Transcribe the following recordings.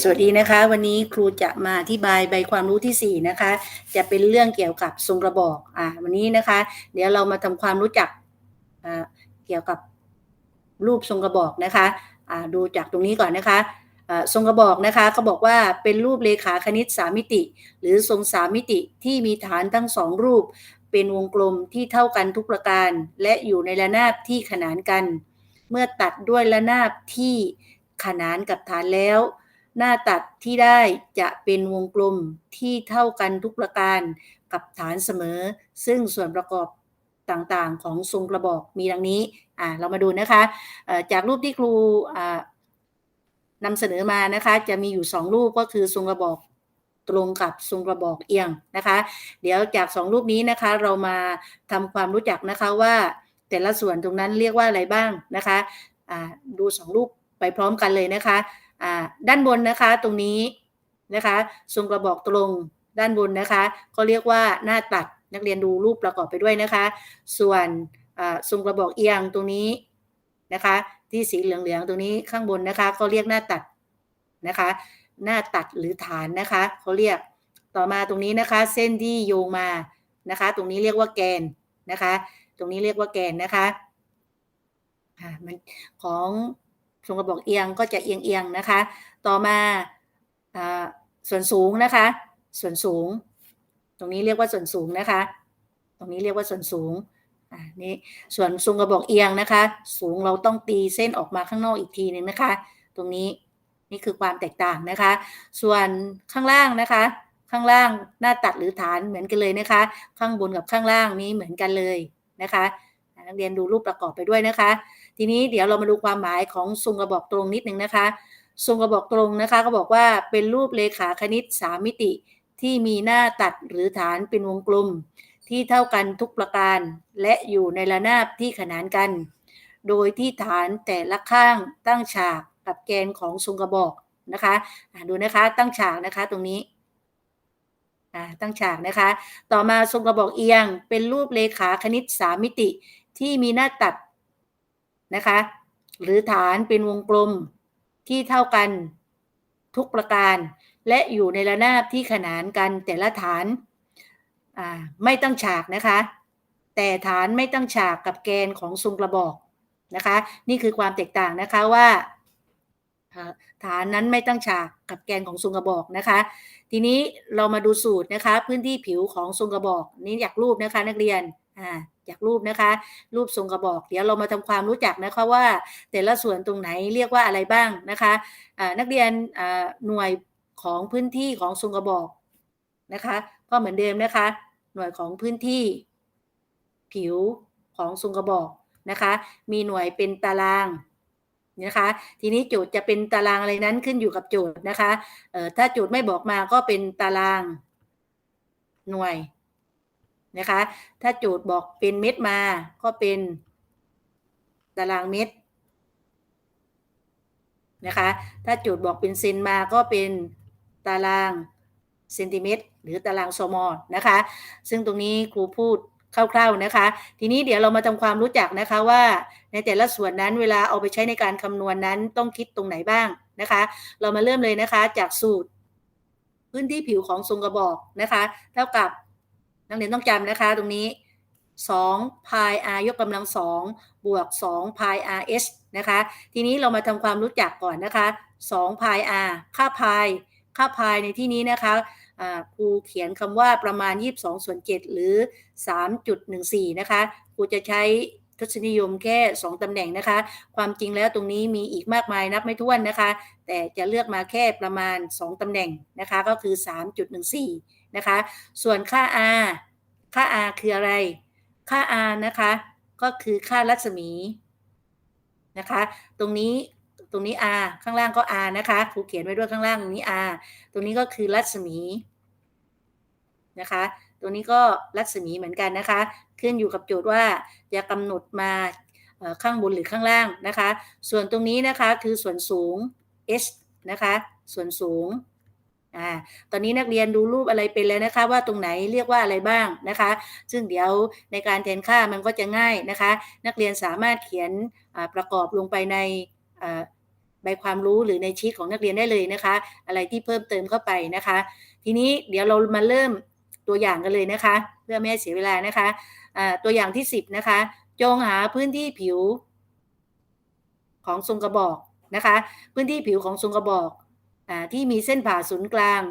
สวัสดีนะคะ วันนี้ครูจะมาอธิบายใบความรู้ที่ 4 นะคะ จะเป็นเรื่องเกี่ยวกับทรงกระบอกอ่าวันนี้นะคะ เดี๋ยวเรามาทำความรู้จักอ่าเกี่ยวกับรูปทรงกระบอกนะคะอ่าดูจากตรงนี้ก่อนนะคะอ่าทรงกระบอกนะคะเขาบอกว่าเป็นรูปเลขาคณิต3มิติ หรือทรง3มิติที่มีฐานทั้ง2รูป เป็นวงกลมที่เท่ากันทุกประการ และอยู่ในระนาบที่ขนานกัน เมื่อตัดด้วยระนาบที่ขนานกับฐานแล้ว หน้าตัดที่ได้จะเป็นวงกลมที่เท่ากันทุกประการกับฐานเสมอ ซึ่งส่วนประกอบต่างๆ ของทรงกระบอกมีดังนี้อ่าเรามาดูนะคะจากรูปที่ครูนำเสนอมานะคะจะมีอยู่ 2 รูปก็คือทรงกระบอกตรงกับทรงกระบอกเอียงนะคะ เดี๋ยวจาก 2 รูปนี้นะคะเรามาทำความรู้จักนะคะว่าแต่ละส่วนตรงนั้นเรียกว่าอะไรบ้างนะคะอ่าดู 2 รูปไปพร้อมกันเลยนะคะ ด้านบนนะคะตรงนี้นะคะทรงกระบอกตรงด้านบนนะคะก็เรียกว่าหน้าตัดนักเรียนดูรูปประกอบไปด้วยนะคะ ส่วนทรงกระบอกเอียงตรงนี้นะคะ ที่สีเหลืองๆตรงนี้ข้างบนนะคะก็เรียกหน้าตัดนะคะ หน้าตัดหรือฐานนะคะเขาเรียกต่อมาตรงนี้นะคะ เส้นที่โยงมานะคะ ตรงนี้เรียกว่าแกนนะคะ ตรงนี้เรียกว่าแกนนะคะมันของ ทรงกระบอกเอียงก็จะเอียงเอียงนะคะ ต่อมาอ่าส่วนสูงนะคะ ส่วนสูง ตรงนี้เรียกว่าส่วนสูงนะคะ ตรงนี้เรียกว่าส่วนสูงอ่านี่ส่วนทรงกระบอกเอียงนะคะ สูงเราต้องตีเส้นออกมาข้างนอกอีกทีหนึ่งนะคะ ตรงนี้นี่คือความแตกต่างนะคะ ส่วนข้างล่างนะคะ ข้างล่างหน้าตัดหรือฐานเหมือนกันเลยนะคะ ข้างบนกับข้างล่างนี้เหมือนกันเลยนะคะนักเรียนดูรูปประกอบไปด้วยนะคะ ทีนี้เดี๋ยวเรามาดูความหมายของทรงกระบอกตรงนิดนึงนะคะทรงกระบอกตรงนะคะก็บอกว่าเป็นรูปเลขาคณิต3มิติ ที่มีหน้าตัดหรือฐานเป็นวงกลม ที่เท่ากันทุกประการ และอยู่ในระนาบที่ขนานกัน โดยที่ฐานแต่ละข้างตั้งฉากกับแกนของทรงกระบอกนะคะดูนะคะตั้งฉากนะคะตรงนี้ตั้งฉากนะคะ ต่อมาทรงกระบอกเอียง เป็นรูปเลขาคณิต3มิติ ที่มีหน้าตัด นะคะ หรือฐานเป็นวงกลมที่เท่ากันทุกประการ และอยู่ในระนาบที่ขนานกันแต่ละฐานไม่ตั้งฉากนะคะ แต่ฐานไม่ตั้งฉากกับแกนของทรงกระบอกนะคะ นี่คือความแตกต่างนะคะว่าอ่าฐานนั้นไม่ตั้งฉากกับแกนของทรงกระบอกนะคะ ทีนี้เรามาดูสูตรนะคะ พื้นที่ผิวของทรงกระบอกนี่อยากรูปนะคะนักเรียน อ่าอยากรูปนะคะ รูปทรงกระบอก เดี๋ยวเรามาทำความรู้จักนะคะว่า แต่ละส่วนตรงไหนเรียกว่าอะไรบ้างนะคะอ่านักเรียนอ่าหน่วยของพื้นที่ของทรงกระบอกนะคะ ก็เหมือนเดิมนะคะ หน่วยของพื้นที่ ผิวของทรงกระบอกนะคะ มีหน่วยเป็นตารางนะคะ ทีนี้โจทย์จะเป็นตารางอะไรนั้นขึ้นอยู่กับโจทย์นะคะเอ่อถ้าโจทย์ไม่บอกมาก็เป็นตาราง หน่วย นะคะ ถ้าโจทย์บอกเป็นเม็ดมาก็เป็นตารางเม็ดนะคะ ถ้าโจทย์บอกเป็นเซนมาก็เป็นตารางเซนติเมตร หรือตารางโซมอลนะคะ ซึ่งตรงนี้ครูพูดคร่าวๆนะคะ ทีนี้เดี๋ยวเรามาทำความรู้จักนะคะว่าในแต่ละส่วนนั้นเวลาเอาไปใช้ในการคำนวณนั้นต้องคิดตรงไหนบ้างนะคะ เรามาเริ่มเลยนะคะจากสูตร พื้นที่ผิวของทรงกระบอกนะคะ เท่ากับ นักเรียนต้องจำนะคะตรงนี้2 pi r ยกกำลัง 2 บวก2 pi r h นะคะ ทีนี้เรามาทำความรู้จักก่อนนะคะ2 pi r ค่า pi ค่า pi ในที่นี้นะคะครูเขียนคำว่าประมาณ 22 ส่วน 7 หรือ 3.14 นะคะครูจะใช้ทศนิยมแค่ 2ตำแหน่งนะคะ ความจริงแล้วตรงนี้มีอีกมากมายนับไม่ถ้วนนะคะ แต่จะเลือกมาแค่ประมาณ 2ตำแหน่งนะคะ ก็คือ 3.14 นะคะ ส่วนค่า r ค่า r คืออะไร ค่า r นะคะ ก็คือค่ารัศมีนะคะ ตรงนี้ตรงนี้ r ข้างล่างก็ r นะคะครูเขียนไว้ด้วยข้างล่างตรงนี้ r ตรงนี้ก็คือรัศมีนะคะ ตัวนี้ก็รัศมีเหมือนกันนะคะ ขึ้นอยู่กับโจทย์ว่าจะกำหนดมาข้างบนหรือข้างล่างนะคะ ส่วนตรงนี้นะคะคือส่วนสูง h นะคะ ส่วนสูง อ่าตอนนี้นักเรียนดูรูปอะไรเป็นแล้วนะคะ ว่าตรงไหนเรียกว่าอะไรบ้างนะคะ ซึ่งเดี๋ยวในการแทนค่ามันก็จะง่ายนะคะ นักเรียนสามารถเขียนประกอบลงไปในใบความรู้หรือในชีตของนักเรียนได้เลยนะคะ อะไรที่เพิ่มเติมเข้าไปนะคะ ทีนี้เดี๋ยวเรามาเริ่มตัวอย่างกันเลยนะคะ เพื่อไม่ให้เสียเวลานะคะอ่าตัวอย่างที่ 10 นะคะ จงหาพื้นที่ผิวของทรงกระบอกนะคะ พื้นที่ผิวของทรงกระบอก ที่มีเส้นผ่าศูนย์กลาง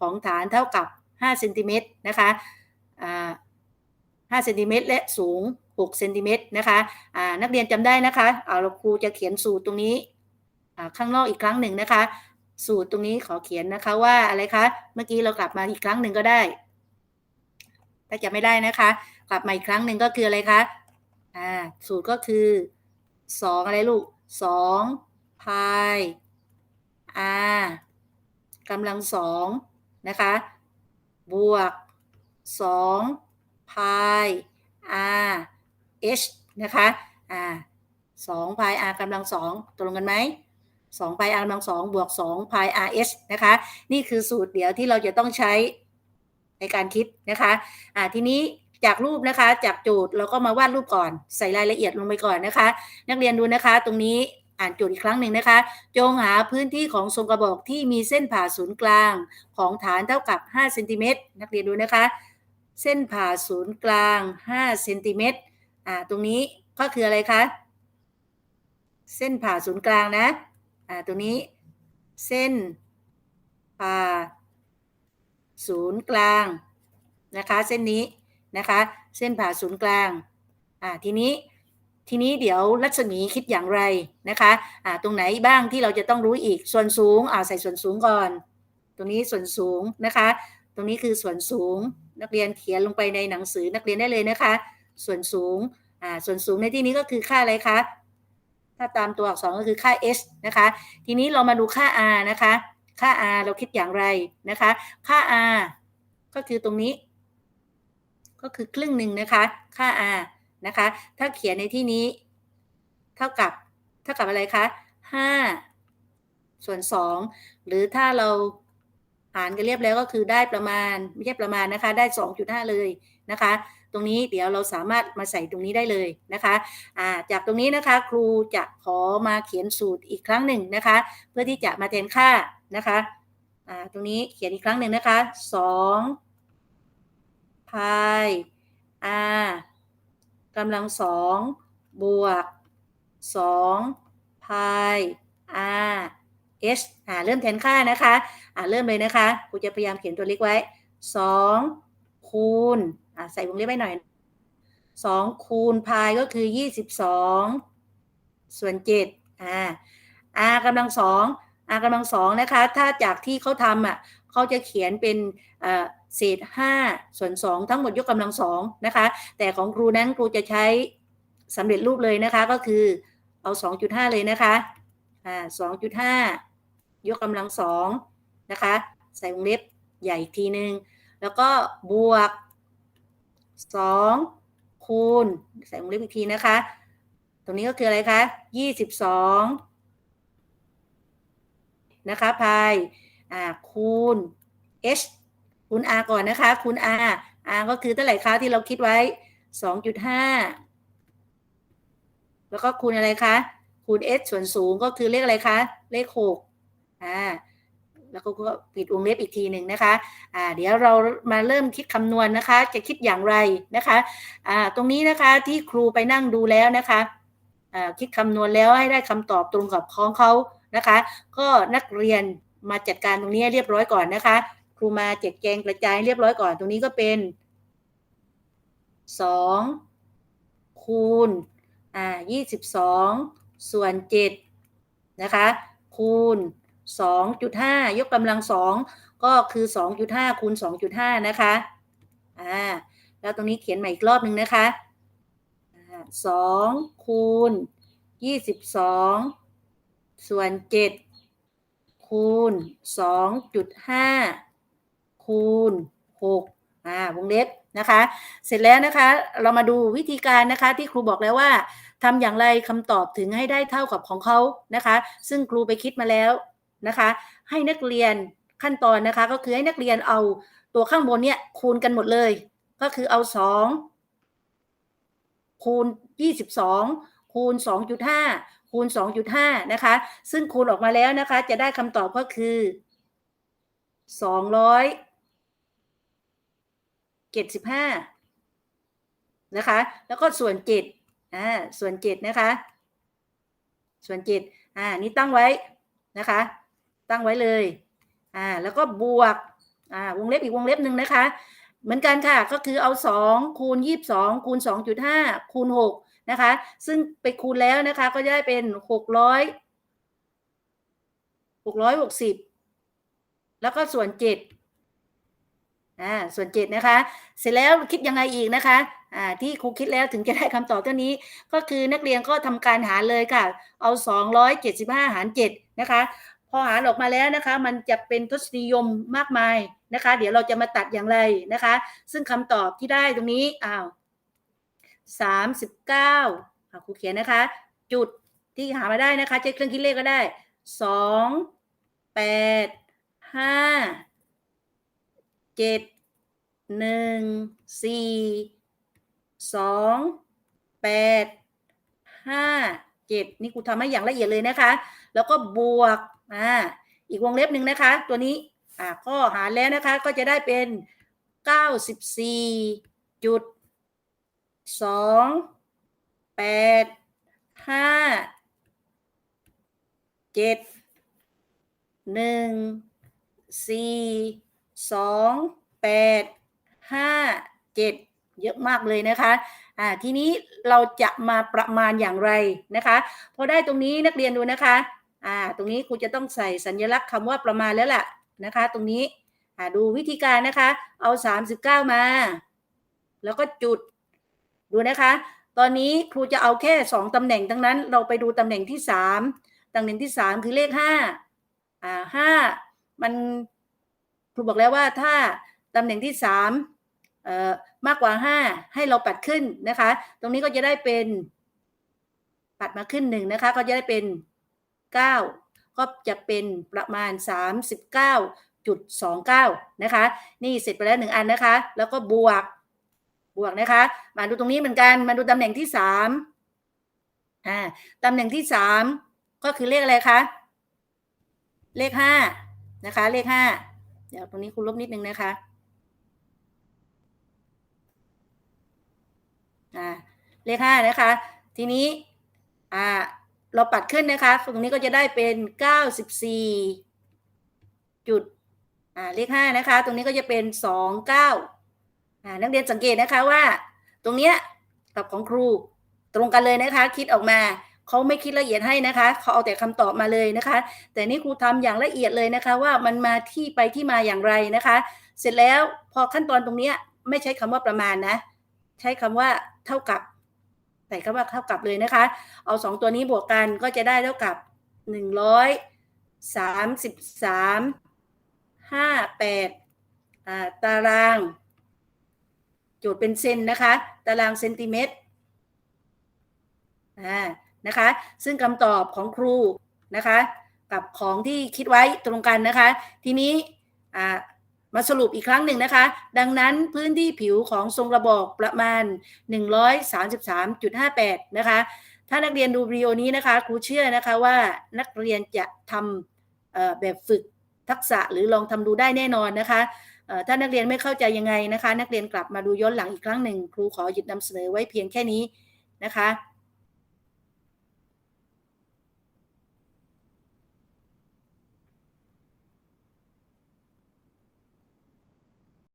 ของฐานเท่ากับ5เซนติเมตรนะคะ5เซนติเมตรและสูง6เซนติเมตรนะคะนักเรียนจำได้นะคะเอาครูจะเขียนสูตรตรงนี้ข้างนอกอีกครั้งหนึ่งนะคะ สูตรตรงนี้ขอเขียนนะคะว่าอะไรคะ เมื่อกี้เรากลับมาอีกครั้งหนึ่งก็ได้ ถ้าจะไม่ได้นะคะ กลับมาอีกครั้งหนึ่งก็คืออะไรคะอ่าสูตรก็คือสอะไรลูกสองพาย r กำลังสองนะคะบวกสองพาย r h นะคะอ่าสองพาย r กำลังสองตรงกันไหมสองพาย r กำลังสองบวกสองพาย r h นะคะนี่คือสูตรเดียวที่เราจะต้องใช้ในการคิดนะคะอ่าทีนี้จากรูปนะคะจากโจทย์เราก็มาวาดรูปก่อนใส่รายละเอียดลงไปก่อนนะคะ นักเรียนดูนะคะตรงนี้ อ่านโจทย์อีกครั้งหนึ่งนะคะ จงหาพื้นที่ของทรงกระบอกที่มีเส้นผ่าศูนย์กลางของฐานเท่ากับ 5 เซนติเมตร นักเรียนดูนะคะ เส้นผ่าศูนย์กลาง 5 เซนติเมตร อ่า ตรงนี้ก็คืออะไรคะ เส้นผ่าศูนย์กลางนะ อ่า ตรงนี้ เส้นผ่าศูนย์กลางนะคะ เส้นนี้นะคะ เส้นผ่าศูนย์กลาง อ่า ทีนี้ ทีนี้เดี๋ยวรัศมีคิดอย่างไรนะคะอ่าตรงไหนบ้างที่เราจะต้องรู้อีกส่วนสูงอ่าใส่ส่วนสูงก่อน ตรงนี้ส่วนสูงนะคะ ตรงนี้คือส่วนสูงนักเรียนเขียนลงไปในหนังสือนักเรียนได้เลยนะคะ ส่วนสูงอ่าส่วนสูงในที่นี้ก็คือค่าอะไรคะถ้าตามตัวอักษรก็คือค่า h นะคะ ทีนี้เรามาดูค่า r นะคะ ค่า r เราคิดอย่างไรนะคะ ค่า r ก็คือตรงนี้ ก็คือครึ่งหนึ่งนะคะ ค่า r นะคะ ถ้าเขียนในที่นี้ เท่ากับเท่ากับอะไรคะ5ส่วน2หรือถ้าเราหารกันเรียบแล้วก็คือได้ประมาณไม่ใช่ประมาณนะคะ ได้2.5เลยนะคะ ตรงนี้เดี๋ยวเราสามารถมาใส่ตรงนี้ได้เลยนะคะาจากตรงนี้นะคะครูจะขอมาเขียนสูตรอีกครั้งหนึ่งนะคะ เพื่อที่จะมาแทนค่านะคะตรงนี้เขียนอีกครั้งหนึ่งนะคะ2พาย r กำลังสองบวกสองพาย r h อ่าเริ่มแทนค่านะคะอ่าเริ่มเลยนะคะครูจะพยายามเขียนตัวเล็กไว้สองคูณอ่าใส่วงเล็บไว้หน่อยสองคูณพายก็คือยี่สิบสองส่วนเจ็ดอ่า r กำลังสอง r กำลังสองนะคะ ถ้าจากที่เขาทำอะ เขาจะเขียนเป็นเศษ 5 ส่วน 2 ทั้งหมดยกกำลังสองนะคะ แต่ของครูนั้นครูจะใช้สำเร็จรูปเลยนะคะ ก็คือเอา 2.5 เลยนะคะอ่า2.5 ยกกำลังสองนะคะ ใส่วงเล็บใหญ่อีกทีนึงแล้วก็บวก 2 คูณ ใส่วงเล็บอีกทีนะคะ ตรงนี้ก็คืออะไรคะ 22 นะคะพาย อ่าคูณ h คูณ r ก่อนนะคะ คูณ r r ก็คือเท่าไหร่คะที่เราคิดไว้ 2.5 แล้วก็คูณอะไรคะ คูณ h ส่วนสูงก็คือเลขอะไรคะ เลข6อ่าแล้วก็ปิดวงเล็บอีกทีหนึ่งนะคะ อ่า เดี๋ยวเรามาเริ่มคิดคำนวณนะคะ จะคิดอย่างไรนะคะ อ่า ตรงนี้นะคะที่ครูไปนั่งดูแล้วนะคะ อ่า คิดคำนวณแล้วให้ได้คำตอบตรงกับของเขานะคะ ก็นักเรียน มาจัดการตรงนี้เรียบร้อยก่อนนะคะ ครูมาเจ็ดแจงกระจายเรียบร้อยก่อน ตรงนี้ก็เป็นสองคูณอ่ายี่สิบสองส่วนเจ็ดนะคะ คูณสองจุดห้ายกกำลังสองก็คือสองจุดห้าคูณสองจุดห้านะคะอ่าแล้วตรงนี้เขียนใหม่อีกรอบหนึ่งนะคะสองคูณยี่สิบสองส่วนเจ็ด คูณสองจุดห้าคูณหกอ่าวงเล็บนะคะ เสร็จแล้วนะคะ เรามาดูวิธีการนะคะที่ครูบอกแล้วว่าทำอย่างไรคำตอบถึงให้ได้เท่ากับของเขานะคะ ซึ่งครูไปคิดมาแล้วนะคะ ให้นักเรียนขั้นตอนนะคะก็คือให้นักเรียนเอาตัวข้างบนเนี่ยคูณกันหมดเลย ก็คือเอาสองคูณยี่สิบสองคูณสองจุดห้า คูณ 2.5 นะคะ ซึ่งคูณออกมาแล้วนะคะ จะได้คำตอบก็คือ 275 นะคะ แล้วก็ส่วน7อ่าส่วน7นะคะ ส่วน7อ่านี่ตั้งไว้นะคะ ตั้งไว้เลยอ่าแล้วก็บวกอ่าวงเล็บอีกวงเล็บหนึ่งนะคะ เหมือนกันค่ะก็คือเอา 2 คูณ 22 คูณ 2.5 คูณ 6 นะคะ ซึ่งไปคูณแล้วนะคะ ก็ได้เป็น600 660แล้วก็ส่วน7อ่าส่วน7นะคะ เสร็จแล้วคิดยังไงอีกนะคะอ่าที่ครูคิดแล้วถึงจะได้คำตอบเท่านี้ ก็คือนักเรียนก็ทำการหารเลยค่ะ เอา275หาร7นะคะ พอหารออกมาแล้วนะคะ มันจะเป็นทศนิยมมากมายนะคะ เดี๋ยวเราจะมาตัดอย่างไรนะคะ ซึ่งคำตอบที่ได้ตรงนี้อ้าว 39อะครูเขียนนะคะ จุดที่หามาได้นะคะใช้เครื่องคิดเลขก็ได้ 2 8 5 7 1 4 2 8 5 7 นี่ครูทำให้อย่างละเอียดเลยนะคะ แล้วก็บวกอ่าอีกวงเล็บหนึ่งนะคะ ตัวนี้อ่าก็หารแล้วนะคะก็จะได้เป็น 94จุด สองแปดห้าเจ็ดหนึ่งสี่สองแปดห้าเจ็ดเยอะมากเลยนะคะอ่าทีนี้เราจะมาประมาณอย่างไรนะคะพอได้ตรงนี้นักเรียนดูนะคะอ่าตรงนี้ครูจะต้องใส่สัญลักษณ์คำว่าประมาณแล้วล่ะนะคะตรงนี้อ่าดูวิธีการนะคะ เอา 39 มา แล้วก็จุด ดูนะคะ ตอนนี้ครูจะเอาแค่ 2 ตำแหน่งทั้งนั้น เราไปดูตำแหน่งที่ 3ตำแหน่งที่ 3 คือเลข5อ่า5มันครูบอกแล้วว่าถ้าตำแหน่งที่3เอ่อมากกว่า 5 ให้เราปัดขึ้นนะคะ ตรงนี้ก็จะได้เป็นปัดมาขึ้นหนึ่งนะคะ ก็จะได้เป็น 9 ก็จะเป็นประมาณ 39.29 นะคะ นี่เสร็จไปแล้วหนึ่งอันนะคะ แล้วก็บวก บวกนะคะ มาดูตรงนี้เหมือนกันมาดูตำแหน่งที่สามอ่าตำแหน่งที่สามก็คือเลขอะไรคะเลขห้านะคะ เลขห้าเดี๋ยวตรงนี้คุณลบนิดนึงนะคะอ่าเลขห้านะคะ ทีนี้อ่าเราปัดขึ้นนะคะ ตรงนี้ก็จะได้เป็นเก้าสิบสี่จุดอ่าเลขห้านะคะ ตรงนี้ก็จะเป็นสองเก้าอ่า นักเรียนสังเกตนะคะว่า ตรงเนี้ยกับของครูตรงกันเลยนะคะ คิดออกมาเขาไม่คิดละเอียดให้นะคะเขาเอาแต่คำตอบมาเลยนะคะ แต่นี่ครูทำอย่างละเอียดเลยนะคะว่ามันมาที่ไปที่มาอย่างไรนะคะ เสร็จแล้วพอขั้นตอนตรงเนี้ยไม่ใช้คำว่าประมาณนะ ใช้คำว่าเท่ากับใส่คำว่าเท่ากับเลยนะคะ เอาสองตัวนี้บวกกันก็จะได้เท่ากับหนึ่งร้อยสามสิบสามห้าแปดตาราง โจทย์เป็นเซนนะคะ ตารางเซนติเมตรอ่านะคะ ซึ่งคำตอบของครูนะคะ กับของที่คิดไว้ตรงกันนะคะ ทีนี้มาสรุปอีกครั้งหนึ่งนะคะ ดังนั้นพื้นที่ผิวของทรงระบอกประมาณ 133.58 นะคะ ถ้านักเรียนดูวิดีโอนี้นะคะ ครูเชื่อนะคะว่านักเรียนจะทำแบบฝึกทักษะหรือลองทำดูได้แน่นอนนะคะ ถ้านักเรียนไม่เข้าใจยังไงนะคะ นักเรียนกลับมาดูย้อนหลังอีกครั้งหนึ่ง ครูขอหยุดนำเสนอไว้เพียงแค่นี้นะคะ